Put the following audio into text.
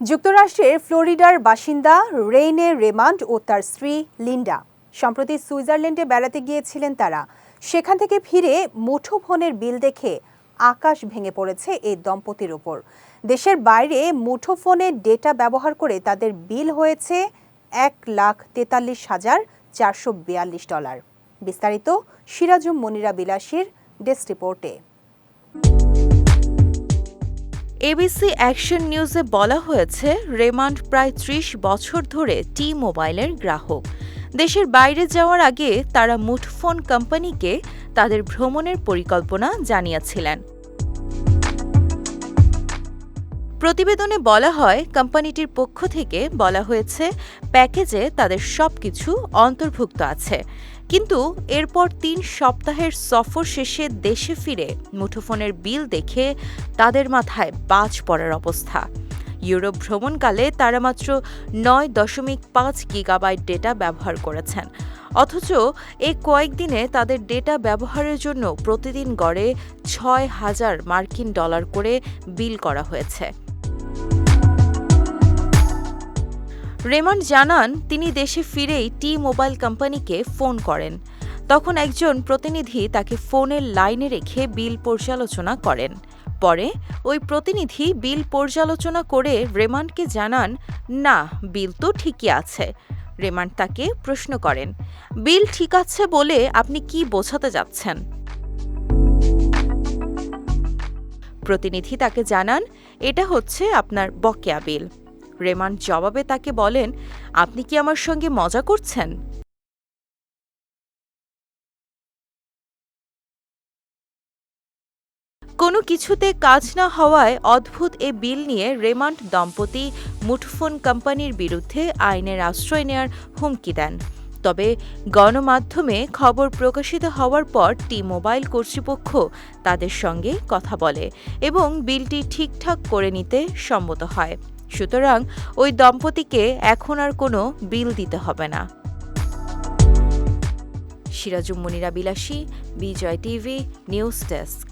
যুক্তরাষ্ট্রের ফ্লোরিডার বাসিন্দা রেইনে রেমান্ড ও তার স্ত্রী লিন্ডা। সম্প্রতি সুইজারল্যান্ডে বেড়াতে গিয়েছিলেন তারা। সেখান থেকে ফিরে মুঠোফোনের বিল দেখে আকাশ ভেঙে পড়েছে এই দম্পতির ওপর। দেশের বাইরে মুঠোফোনে ডেটা ব্যবহার করে তাদের বিল হয়েছে এক লাখ তেতাল্লিশ হাজার চারশো বিয়াল্লিশ ডলার। বিস্তারিত সিরাজুম মনিরা বিলাসীর ডেস্ক রিপোর্টে। এবিসি অ্যাকশন নিউজে বলা হয়েছে, রেমান্ড প্রায় ত্রিশ বছর ধরে টি মোবাইলের গ্রাহক। দেশের বাইরে যাওয়ার আগে তারা মুঠফোন কোম্পানিকে তাদের ভ্রমণের পরিকল্পনা জানিয়েছিলেন। প্রতিবেদনে বলা হয়, কোম্পানিটির পক্ষ থেকে বলা হয়েছে, প্যাকেজে তাদের সব কিছু অন্তর্ভুক্ত আছে। কিন্তু এরপর তিন সপ্তাহের সফর শেষে দেশে ফিরে মুঠোফোনের বিল দেখে তাদের মাথায় বাজ পড়ার অবস্থা। ইউরোপ ভ্রমণকালে তারা মাত্র নয় দশমিক পাঁচ গিগাবাইট ডেটা ব্যবহার করেছেন। অথচ এই কয়েকদিনে তাদের ডেটা ব্যবহারের জন্য প্রতিদিন গড়ে ছয় হাজার মার্কিন ডলার করে বিল করা হয়েছে। রেমন্ড জানান, তিনি দেশে ফিরেই টি মোবাইল কোম্পানিকে ফোন করেন। তখন একজন প্রতিনিধি তাকে ফোনের লাইনে রেখে বিল পর্যালোচনা করেন। পরে ওই প্রতিনিধি বিল পর্যালোচনা করে রেমান্ডকে জানান, না, বিল তো ঠিকই আছে। রেমান্ড তাকে প্রশ্ন করেন, বিল ঠিক আছে বলে আপনি কি বোঝাতে যাচ্ছেন? প্রতিনিধি তাকে জানান, এটা হচ্ছে আপনার বকেয়া বিল। রেমান্ড জবাবে তাকে বলেন, আপনি কি আমার সঙ্গে মজা করছেন? কোনো কিছুতে কাজ না হওয়ায় অদ্ভুত এ বিল নিয়ে রেমান্ড দম্পতি মুঠোফোন কোম্পানির বিরুদ্ধে আইনের আশ্রয় নেয়ার হুমকি দেন। তবে গণমাধ্যমে খবর প্রকাশিত হওয়ার পর টি মোবাইল কর্তৃপক্ষ তাদের সঙ্গে কথা বলে এবং বিলটি ঠিকঠাক করে নিতে সম্মত হয়। সুতরাং ওই দম্পতিকে এখন আর কোনো বিল দিতে হবে না। সিরাজুম মুনিরা বিলাসী, বিজয় টিভি, নিউজ ডেস্ক।